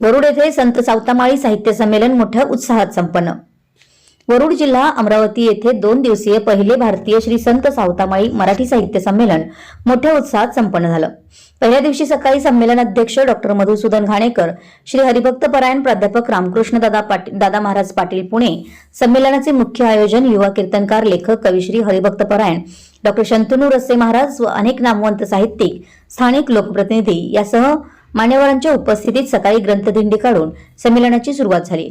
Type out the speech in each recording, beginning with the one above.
वरुड येथे संत सावतामाळी साहित्य संमेलन मोठ्या उत्साहात संपन्न. वरुड जिल्हा अमरावती येथे दोन दिवसीय पहिले भारतीय श्री संत सावतामाळी मराठी साहित्य संमेलन मोठ्या उत्साहात संपन्न झालं. पहिल्या दिवशी सकाळी संमेलन अध्यक्ष डॉक्टर मधुसूदन घाणेकर श्री हरिभक्त परायण प्राध्यापक रामकृष्ण दादा पाटील दादा महाराज पाटील पुणे संमेलनाचे मुख्य आयोजन युवा कीर्तनकार लेखक कविश्री हरिभक्त परायण डॉक्टर शंतनू रस्से महाराज व अनेक नामवंत साहित्यिक स्थानिक लोकप्रतिनिधी यासह मान्यवरांच्या उपस्थितीत सकाळी ग्रंथदिंडी काढून संमेलनाची सुरुवात झाली.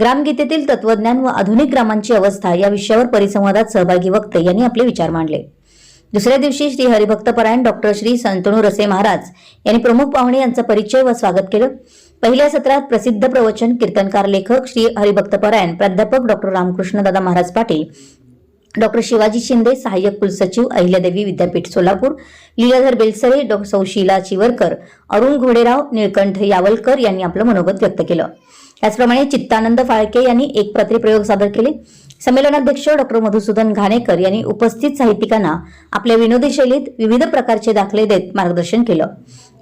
ग्रामगीतेतील तत्वज्ञान व आधुनिक ग्रामांची अवस्था या विषयावर परिसंवादात सहभागी वक्ते यांनी आपले विचार मांडले. दुसऱ्या दिवशी श्री हरिभक्तपरायण डॉक्टर श्री संतणू रसे महाराज यांनी प्रमुख पाहुणे यांचा परिचय व स्वागत केलं. पहिल्या सत्रात प्रसिद्ध प्रवचन कीर्तनकार लेखक श्री हरिभक्तपरायण प्राध्यापक डॉक्टर रामकृष्ण दादा महाराज पाटील डॉक्टर शिवाजी शिंदे सहाय्यक कुलसचिव अहिल्यादेवी विद्यापीठ सोलापूर लीलाधर बेलसरे डॉ. सौ शीला चिवरकर अरुण घोडेराव निळकंठ यावलकर यांनी आपलं मनोगत व्यक्त केलं. त्याचप्रमाणे चित्तानंद फाळके यांनी एक प्रयोग सादर केले. संमेलनाध्यक्ष डॉक्टर मधुसूदन घाणेकर यांनी उपस्थित साहित्यिकांना आपल्या विनोदी शैलीत विविध प्रकारचे दाखले देत मार्गदर्शन केलं.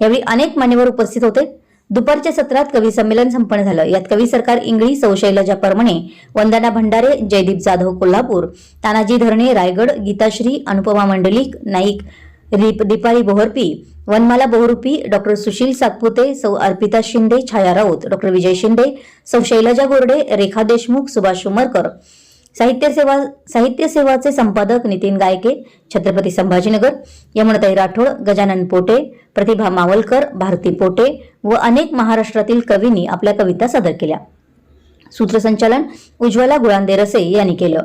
यावेळी अनेक मान्यवर उपस्थित होते. दुपारच्या सत्रात कवी संमेलन संपन्न झालं. यात कवी सरकार इंगळी सौशैलजा परमणे वंदना भंडारे जयदीप जाधव कोल्हापूर तानाजी धरणे रायगड गीताश्री अनुपमा मंडलिक नाईक रिप दीपाली बोहरपी वनमाला बहुरूपी डॉक्टर सुशील सातपुते सौ अर्पिता शिंदे छाया राऊत डॉक्टर विजय शिंदे सौ शैलजा गोरडे रेखा देशमुख सुभाष उमरकर साहित्य सेवा साहित्य सेवाचे संपादक नितीन गायके छत्रपती संभाजीनगर यमुनाताई राठोड गजानन पोटे प्रतिभा मावलकर भारती पोटे व अनेक महाराष्ट्रातील कवींनी आपल्या कविता सादर केल्या. सूत्रसंचालन उज्ज्वला गुळांदे रसे यांनी केलं.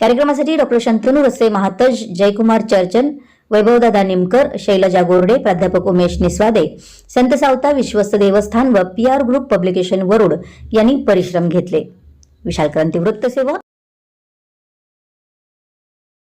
कार्यक्रमासाठी डॉक्टर शंतनू रसे महातज जयकुमार चर्चन वैभवदादा निमकर शैलजा गोरडे प्राध्यापक उमेश निस्वादे संत सावता विश्वस्त देवस्थान व P R group publication Warud यांनी परिश्रम घेतले. विशाल क्रांती वृत्त सेवा